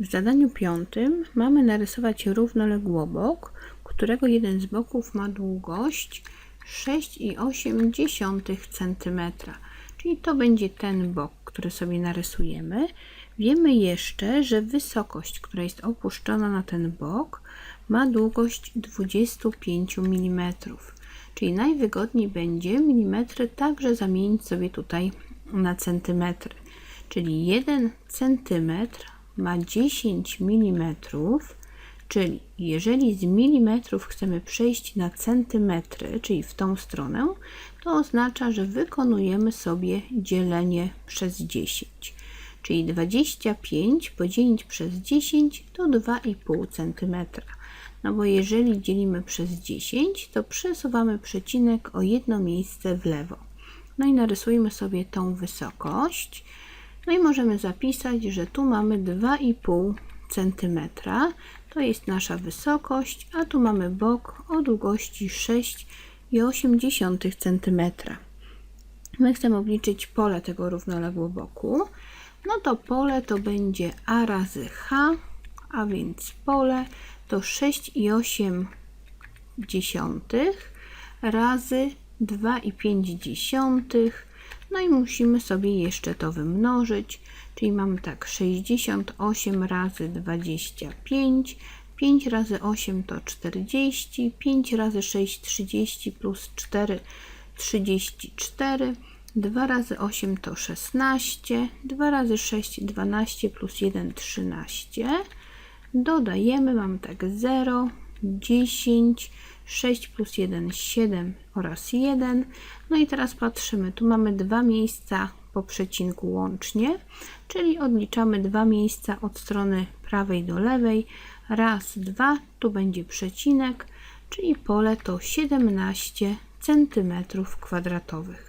W zadaniu piątym mamy narysować równoległobok, którego jeden z boków ma długość 6,8 cm. Czyli to będzie ten bok, który sobie narysujemy. Wiemy jeszcze, że wysokość, która jest opuszczona na ten bok, ma długość 25 mm. Czyli najwygodniej będzie milimetry także zamienić sobie tutaj na centymetry. Czyli 1 centymetr ma 10 mm, czyli jeżeli z milimetrów chcemy przejść na centymetry, czyli w tą stronę, to oznacza, że wykonujemy sobie dzielenie przez 10. Czyli 25 podzielić przez 10 to 2,5 cm. No bo jeżeli dzielimy przez 10, to przesuwamy przecinek o jedno miejsce w lewo. No i narysujmy sobie tą wysokość. No i możemy zapisać, że tu mamy 2,5 cm. To jest nasza wysokość, a tu mamy bok o długości 6,8 cm. My chcemy obliczyć pole tego równoległoboku. No to pole to będzie a razy h, a więc pole to 6,8 razy 2,5. No i musimy sobie jeszcze to wymnożyć, czyli mamy tak 68 razy 25, 5 razy 8 to 40, 5 razy 6 30 plus 4 34, 2 razy 8 to 16, 2 razy 6 12 plus 1 13. Dodajemy, mamy tak 0, 10, 6 plus 1 7 oraz 1. No i teraz patrzymy, tu mamy dwa miejsca po przecinku łącznie, czyli odliczamy dwa miejsca od strony prawej do lewej. Raz, dwa, tu będzie przecinek, czyli pole to 17 centymetrów kwadratowych.